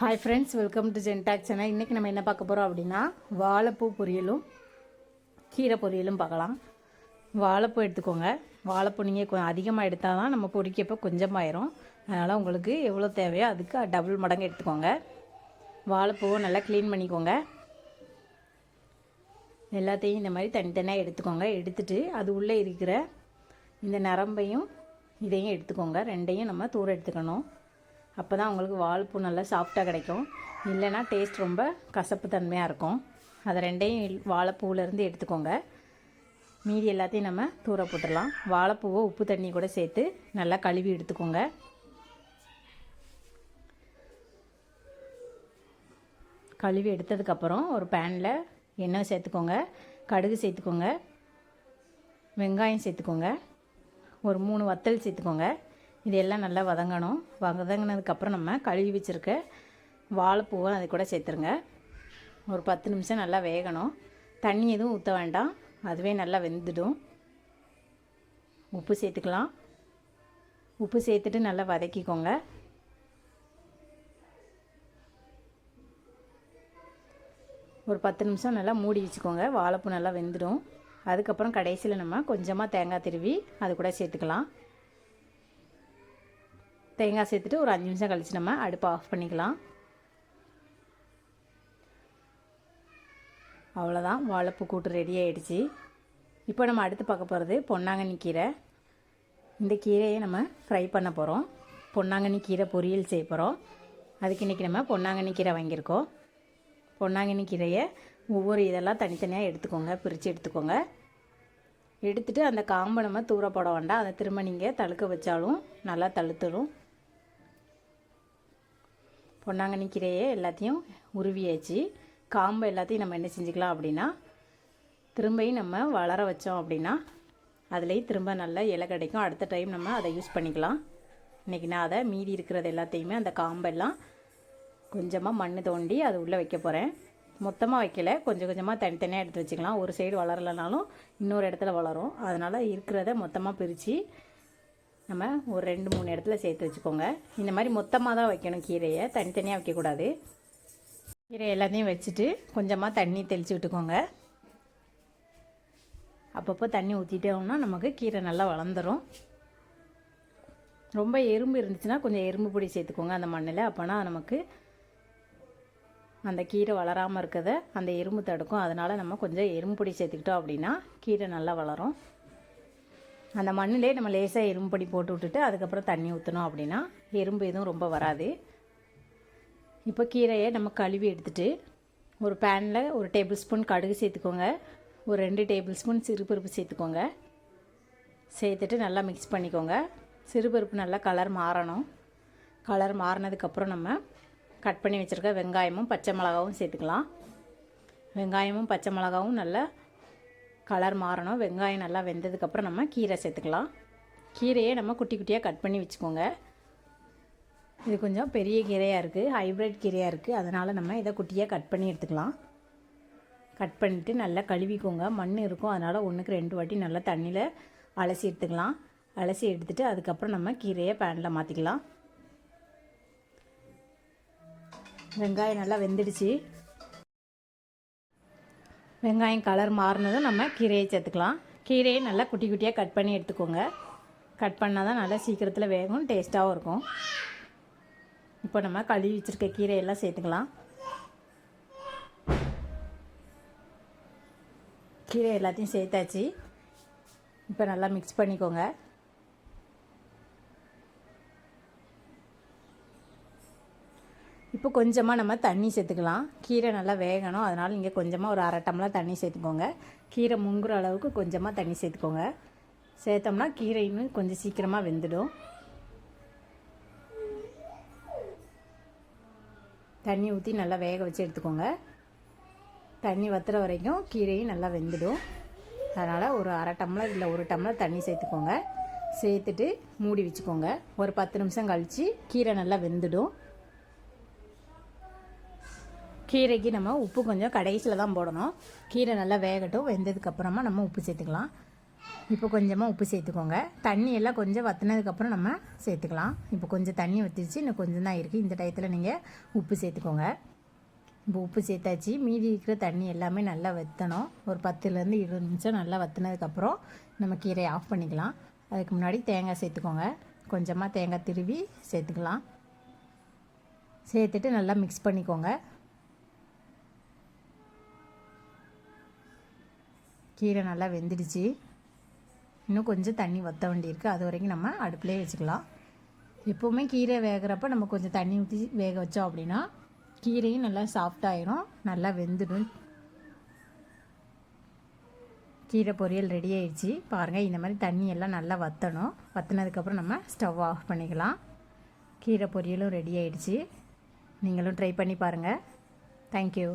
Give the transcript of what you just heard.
Hi friends welcome to ஜென்டாக் channel இன்றைக்கி நம்ம என்ன பார்க்க போகிறோம் அப்படின்னா வாழைப்பூ பொரியலும் கீரை பொரியலும் பார்க்கலாம். வாழைப்பூ எடுத்துக்கோங்க. வாழைப்பூ நீங்கள் கொஞ்சம் அதிகமாக எடுத்தால் தான் நம்ம பொரிக்கப்போ கொஞ்சமாயிரும். அதனால் உங்களுக்கு எவ்வளோ தேவையோ அதுக்கு டபுள் மடங்கு எடுத்துக்கோங்க. வாழைப்பூவை நல்லா க்ளீன் பண்ணிக்கோங்க. எல்லாத்தையும் இந்த மாதிரி தனித்தனியாக எடுத்துக்கோங்க. எடுத்துட்டு அது உள்ளே இருக்கிற இந்த நரம்பையும் இதையும் எடுத்துக்கோங்க. ரெண்டையும் நம்ம தூரம் எடுத்துக்கணும். அப்போ தான் உங்களுக்கு வாழைப்பூ நல்லா சாஃப்டாக கிடைக்கும். இல்லைன்னா டேஸ்ட் ரொம்ப கசப்பு தன்மையாக இருக்கும். அதை ரெண்டையும் வாழைப்பூவிலேருந்து எடுத்துக்கோங்க. மீதி எல்லாத்தையும் நம்ம தூர போட்டுடலாம். வாழைப்பூவை உப்பு தண்ணி கூட சேர்த்து நல்லா கழுவி எடுத்துக்கோங்க. கழுவி எடுத்ததுக்கப்புறம் ஒரு பேனில் எண்ணெய் சேர்த்துக்கோங்க. கடுகு சேர்த்துக்கோங்க. வெங்காயம் சேர்த்துக்கோங்க. ஒரு மூணு வத்தல் சேர்த்துக்கோங்க. இது எல்லாம் நல்லா வதங்கணும். வதங்கினதுக்கப்புறம் நம்ம கழுவி வச்சுருக்க வாழைப்பூவை அது கூட சேர்த்துருங்க. ஒரு பத்து நிமிஷம் நல்லா வேகணும். தண்ணி எதுவும் ஊற்ற வேண்டாம். அதுவே நல்லா வெந்துடும். உப்பு சேர்த்துக்கலாம். உப்பு சேர்த்துட்டு நல்லா வதக்கிக்கோங்க. ஒரு பத்து நிமிஷம் நல்லா மூடி வச்சுக்கோங்க. வாழைப்பூ நல்லா வெந்துடும். அதுக்கப்புறம் கடைசியில் நம்ம கொஞ்சமாக தேங்காய் திருவி அது கூட சேர்த்துக்கலாம். தேங்காய் சேர்த்துட்டு ஒரு அஞ்சு நிமிஷம் கழித்து நம்ம அடுப்பை ஆஃப் பண்ணிக்கலாம். அவ்வளோதான் வாழைப்பூ கூட்டு ரெடி ஆகிடுச்சு இப்போ நம்ம அடுத்து பார்க்க போகிறது பொன்னாங்கண்ணி கீரை. இந்த கீரையை நம்ம ஃப்ரை பண்ண போகிறோம் பொன்னாங்கண்ணி கீரை பொரியல் செய்ய போகிறோம் அதுக்கு இன்றைக்கி நம்ம பொன்னாங்கண்ணி கீரை வாங்கியிருக்கோம். பொன்னாங்கண்ணி கீரையை ஒவ்வொரு இதெல்லாம் தனித்தனியாக எடுத்துக்கோங்க பிரித்து எடுத்துக்கோங்க. எடுத்துகிட்டு அந்த காம்பை நம்ம தூர போட வேண்டாம். அதை திரும்ப நீங்கள் தழுக்க வச்சாலும் நல்லா தழுத்துடும் பொன்னாங்கண்ணி கீரையை எல்லாத்தையும் உருவியாச்சு காம்பை எல்லாத்தையும் நம்ம என்ன செஞ்சுக்கலாம் அப்படின்னா திரும்பியும் நம்ம வளர வச்சோம் அப்படின்னா அதுலேயும் திரும்ப நல்ல இலை கிடைக்கும். அடுத்த டைம் நம்ம அதை யூஸ் பண்ணிக்கலாம். இன்றைக்கி நான் அதை மீதி இருக்கிறது எல்லாத்தையுமே அந்த காம்பெல்லாம் கொஞ்சமாக மண் தோண்டி அது உள்ளே வைக்க போகிறேன் மொத்தமாக வைக்கல கொஞ்சம் கொஞ்சமாக தனித்தனியாக எடுத்து வச்சுக்கலாம். ஒரு சைடு வளரலைனாலும் இன்னொரு இடத்துல வளரும். அதனால் இருக்கிறத மொத்தமாக பிரித்து நம்ம ஒரு ரெண்டு மூணு இடத்துல சேர்த்து வச்சுக்கோங்க. இந்த மாதிரி மொத்தமாக தான் வைக்கணும் கீரையை. தனித்தனியாக வைக்கக்கூடாது. கீரை எல்லாத்தையும் வச்சுட்டு கொஞ்சமாக தண்ணி தெளித்து விட்டுக்கோங்க. அப்பப்போ தண்ணி ஊற்றிட்டோம்னா நமக்கு கீரை நல்லா வளர்ந்துடும் ரொம்ப எறும்பு இருந்துச்சுன்னா கொஞ்சம் எறும்பு பொடி சேர்த்துக்கோங்க அந்த மண்ணில். அப்போனா நமக்கு அந்த கீரை வளராமல் இருக்கிறத அந்த எறும்பு தடுக்கும். அதனால் நம்ம கொஞ்சம் எறும்பு பொடி சேர்த்துக்கிட்டோம் அப்படின்னா கீரை நல்லா வளரும். அந்த மண்ணிலே நம்ம லேசாக எறும்பு போட்டு விட்டுட்டு அதுக்கப்புறம் தண்ணி ஊற்றணும் அப்படின்னா எறும்பு எதுவும் ரொம்ப வராது. இப்போ கீரையை நம்ம கழுவி எடுத்துகிட்டு ஒரு பேனில் ஒரு டேபிள் ஸ்பூன் கடுகு சேர்த்துக்கோங்க. ஒரு ரெண்டு டேபிள் ஸ்பூன் சிறுபருப்பு சேர்த்துக்கோங்க. சேர்த்துட்டு நல்லா மிக்ஸ் பண்ணிக்கோங்க. சிறுபருப்பு நல்லா கலர் மாறணும். கலர் மாறினதுக்கப்புறம் நம்ம கட் பண்ணி வச்சுருக்க வெங்காயமும் பச்சை மிளகாவும் சேர்த்துக்கலாம். வெங்காயமும் பச்சை மிளகாவும் நல்லா கலர் மாறணும். வெங்காயம் நல்லா வெந்ததுக்கப்புறம் நம்ம கீரை சேர்த்துக்கலாம். கீரையை நம்ம குட்டி குட்டியாக கட் பண்ணி வச்சுக்கோங்க. இது கொஞ்சம் பெரிய கீரையாக இருக்குது ஹைப்ரிட் கீரையாக இருக்குது அதனால் நம்ம இதை குட்டியாக கட் பண்ணி எடுத்துக்கலாம். கட் பண்ணிவிட்டு நல்லா கழுவிக்கோங்க. மண் இருக்கும் அதனால் ஒன்றுக்கு ரெண்டு வாட்டி நல்லா தண்ணியில் அலசி எடுத்துக்கலாம். அலசி எடுத்துகிட்டு அதுக்கப்புறம் நம்ம கீரையை பேனில் மாற்றிக்கலாம் வெங்காயம் நல்லா வெந்துடுச்சு. வெங்காயம் கலர் மாறினதும் நம்ம கீரையை சேர்த்துக்கலாம். கீரையை நல்லா குட்டி குட்டியாக கட் பண்ணி எடுத்துக்கோங்க. கட் பண்ணால் தான் நல்லா சீக்கிரத்தில் வேகும் டேஸ்ட்டாகவும் இருக்கும். இப்போ நம்ம கழுவி வச்சுருக்க கீரையெல்லாம் சேர்த்துக்கலாம். கீரை எல்லாத்தையும் சேர்த்தாச்சு. இப்போ நல்லா மிக்ஸ் பண்ணிக்கோங்க. இப்போ கொஞ்சமாக நம்ம தண்ணி சேர்த்துக்கலாம். கீரை நல்லா வேகணும். அதனால் இங்கே கொஞ்சமாக ஒரு அரை டம்ளர் தண்ணி சேர்த்துக்கோங்க. கீரை முங்குற அளவுக்கு கொஞ்சமாக தண்ணி சேர்த்துக்கோங்க. சேர்த்தோம்னா கீரை இன்னும் கொஞ்சம் சீக்கிரமாக வெந்துடும். தண்ணி ஊற்றி நல்லா வேக வச்சு எடுத்துக்கோங்க. தண்ணி வத்துற வரைக்கும் கீரையும் நல்லா வெந்துடும். அதனால் ஒரு அரை டம்ளர் இல்லை ஒரு டம்ளர் தண்ணி சேர்த்துக்கோங்க. சேர்த்துட்டு மூடி வச்சுக்கோங்க. ஒரு பத்து நிமிஷம் கழித்து கீரை நல்லா வெந்துடும். கீரைக்கு நம்ம உப்பு கொஞ்சம் கடைசியில் தான் போடணும். கீரை நல்லா வேகட்டும். வெந்ததுக்கப்புறமா நம்ம உப்பு சேர்த்துக்கலாம். இப்போ கொஞ்சமாக உப்பு சேர்த்துக்கோங்க. தண்ணி எல்லாம் கொஞ்சம் வத்தினதுக்கப்புறம் நம்ம சேர்த்துக்கலாம். இப்போ கொஞ்சம் தண்ணி வற்றிச்சு இன்னும் கொஞ்சம் தான் இருக்குது இந்த டயத்தில் நீங்கள் உப்பு சேர்த்துக்கோங்க. இப்போ உப்பு சேர்த்தாச்சு. மீதி இருக்கிற தண்ணி எல்லாமே நல்லா வற்றணும் ஒரு பத்துலேருந்து இருபது நிமிஷம் நல்லா வற்றினதுக்கப்புறம் நம்ம கீரையை ஆஃப் பண்ணிக்கலாம். அதுக்கு முன்னாடி தேங்காய் சேர்த்துக்கோங்க. கொஞ்சமாக தேங்காய் திருவி சேர்த்துக்கலாம். சேர்த்துட்டு நல்லா மிக்ஸ் பண்ணிக்கோங்க. கீரை நல்லா வெந்துடுச்சு. இன்னும் கொஞ்சம் தண்ணி வற்ற வேண்டியிருக்கு. அது வரைக்கும் நம்ம அடுப்புலேயே வச்சுக்கலாம். எப்போவுமே கீரை வேகிறப்ப நம்ம கொஞ்சம் தண்ணி ஊற்றி வேக வச்சோம் அப்படின்னா கீரையும் நல்லா சாஃப்டாயிரும் நல்லா வெந்துடும். கீரை பொரியல் ரெடி ஆயிடுச்சு. பாருங்கள் இந்த மாதிரி தண்ணி எல்லாம் நல்லா வற்றணும் வற்றினதுக்கப்புறம் நம்ம ஸ்டவ் ஆஃப் பண்ணிக்கலாம். கீரை பொரியலும் ரெடி ஆயிடுச்சு. நீங்களும் ட்ரை பண்ணி பாருங்கள் தேங்க்யூ